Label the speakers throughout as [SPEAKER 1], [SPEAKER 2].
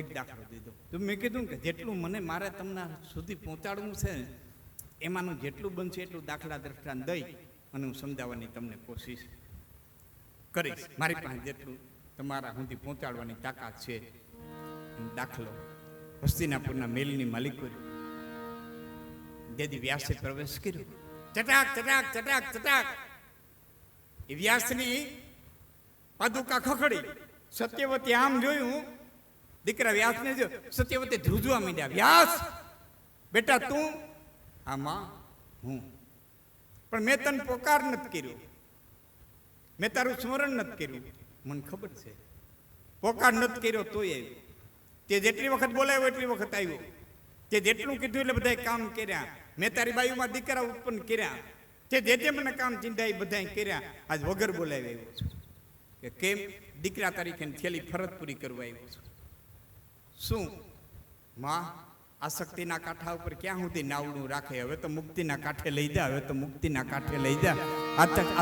[SPEAKER 1] એક દાખલો દીધો તો મેં કીધું કે જેટલું મને મારે તમને સુધી પહોંચાડવું છે, એમાંનું જેટલું બનશે એટલું દાખલા દ્રષ્ટાંત દઈ અને હું સમજાવવાની તમને કોશિશ કરીશ. મારી પાસે જેટલું તમારા સુધી પહોંચાડવાની તાકાત છે દાખલો હસ્તિનાપુરના મેલની માલિકો જેથી વ્યાસે પ્રવેશ કર્યો. ચટાક ચટાક ચટાક ચટાક. એ વ્યાસની પાદુકા ખખડી. સત્યવતી આમ જોયું દીકરા વ્યાસને જો સત્યવતી ધ્રુજવા માંડ્યા, વ્યાસ, બેટા તું આમાં હું. પણ મેં તને પોકાર નથી કર્યો. મેં તારું સ્મરણ નથી કર્યું. મને ખબર છે. પોકાર નથી કર્યો તોય આવ્યો. તે જેટલી વખત બોલાવ્યો એટલી વખત આવ્યો. તે જેટલું કીધું એટલે બધાય કામ કર્યા. મેં તારી બાયુમાં દીકરા ઉત્પન્ન કર્યા. તે જે જે મને કામ ચિંતા એ બધાય કર્યા. આજ વગર બોલાવી આવ્યો છું. કે કેમ? દીકરા તરીકે થેલી ફરજ પૂરી કરવા આવ્યો છું. શું? માં આસક્તિના કાંઠા ઉપર ક્યાં સુધી નાવડું રાખે? હવે તો મુક્તિના કાંઠે લઈ જા, હવે તો મુક્તિના કાંઠે લઈ જા.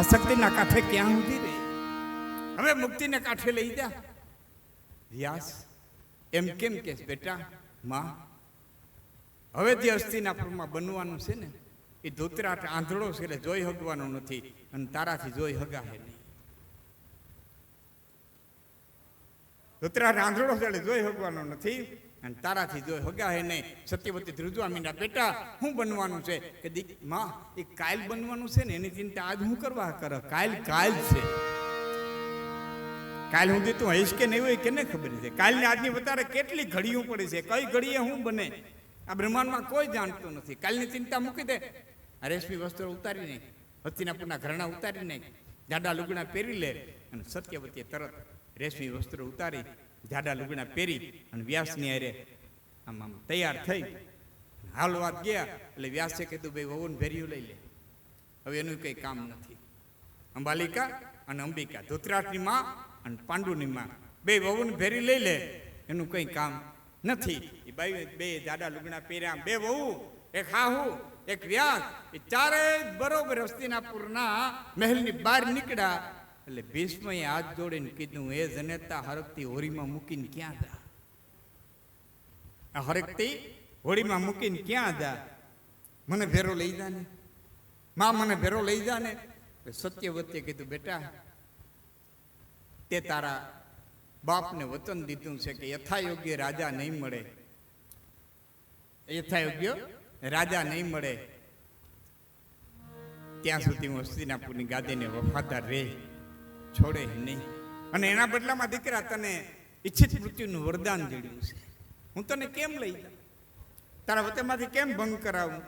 [SPEAKER 1] આસક્તિના કાંઠે ક્યાં સુધી રહી? હવે મુક્તિને કાંઠે લઈ જા. વ્યાસ, એમ કેમ કે બેટા? માં, હવે જે હસ્તિનાપુરમાં બનવાનું છે ને, એ ધોતરાટ આંધળો છે એટલે જોઈ હગવાનો નથી, અને તારાથી જોઈ હગાહે નહીં. ધોતરાટ આંધળો છે એટલે જોઈ હગવાનો નથી. અને તારાથી જોઈ હગાહે નહીં સત્યવતી ધ્રુજવા મીંડા, બેટા શું બનવાનું છે. કે દીક, માં, એ કાયલ બનવાનું છે ને, એની ચિંતા આજ હું કરવા કર, કાયલ કાયલ છે. કાલ હું તું હઈશ કે નહીં હોય, કેને ખબર છે? કાલની આજની વધારે કેટલી ઘડીઓ પડી છે? કઈ ઘડીએ હું બને? આ બ્રહ્માંડમાં કોઈ જાણતું નથી. કાલની ચિંતા મૂકી દે. રેશમી વસ્ત્રો ઉતારી નહીં હસ્તિનાપુરના ઘરણા ઉતારી નહીં જાડા લુગડા પહેરી લે અને સત્યવતીએ તરત રેશમી વસ્ત્રો ઉતારી, જાડા લુગડા પહેરી અને વ્યાસની અરે આમ આમ તૈયાર થઈ. હાલવાત ગયા, એટલે વ્યાસે કીધું, ભાઈ વવન ભેર્યું લઈ લે. હવે એનું કંઈ કામ નથી. અંબાલિકા અને અંબિકા ધોતરાટની માં અને પાંડુની માં બે વહુને ભેરી લઈ લે. એનું કંઈ કામ નથી. એ બાઈ, બે જાડા લુગડા પહેર્યા. બે વહુ, એક હાહુ, એક વ્યાસ. એ ચારે બરોબર હસ્તિનાપુરના મહેલની બહાર નીકળ્યા. એટલે ભીષ્મએ હાથ જોડીને કીધું એ જનેતા હરકતી હોરીમાં મૂકીને ક્યાં જા? હરકતી હોળીમાં મૂકીને ક્યાં જા? મને ભેરો લઈ જા ને. માં, મને ભેરો લઈ જા ને. સત્યવતીએ કીધું, બેટા, તે તારા બાપને વચન દીધું છે કે યથાયોગ્ય રાજા નહીં મળે. યથાયોગ્ય રાજા નહીં મળે. ત્યાં સુધી હું હસ્તિનાપુરની ગાદીને વફાદાર રહે. છોડે નહીં. અને એના બદલામાં દીકરા તને ઈચ્છિત મૃત્યુનું વરદાન દીધું છે. હું તને કેમ લઈ તારા વતનમાંથી કેમ ભંગ કરાવું?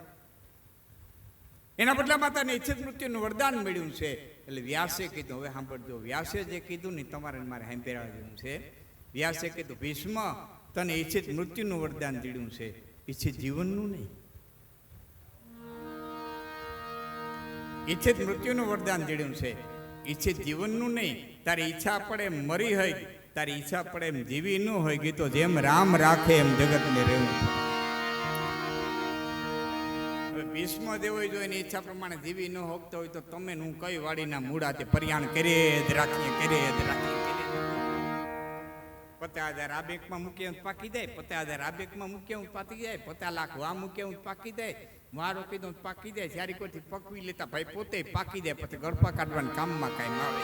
[SPEAKER 1] એના બદલામાં તને ઈચ્છિત મૃત્યુનું વરદાન મળ્યું છે. એટલે વ્યાસે કીધું, હવે સાંભળજો, વ્યાસે જે કીધું ને તમારે મારે સાંભળવા જેવું છે. વ્યાસે કીધું, ભીષ્મ, તને ઈચ્છિત મૃત્યુનું વરદાન દીડ્યું છે. ઈચ્છિત જીવનનું નહીં. ઈચ્છિત મૃત્યુનું વરદાન દીડ્યું છે. ઈચ્છિત જીવનનું નહીં તારી ઈચ્છા પડે એમ મરી હોય, તારી ઈચ્છા પડે એમ જીવી ન હોય, ગીતો જેમ રામ રાખે એમ જગતને રહેવું હવે ભીષ્મ દેવો જો એની ઈચ્છા પ્રમાણે જીવી ન હોકતો હોય તો તમે હું કઈ વાડીના મૂળા તે પર્યાણ કરીએ જ રાખીએ, કરીએ જ રાખીએ. પચાસ હજાર આ બેંકમાં મૂકીએ હું પાકી જાય પચાસ હજાર આ બેંકમાં મૂકીએ હું પાકી જાય પચાસ લાખ વા મૂકીએ હું પાકી જાય મારો કીધું દઉં પાકી જાય, જ્યારે કોઈથી પકવી લેતા ભાઈ પોતે પાકી જાય, પછી ગળપા કાઢવાના કામમાં કાંઈ આવે.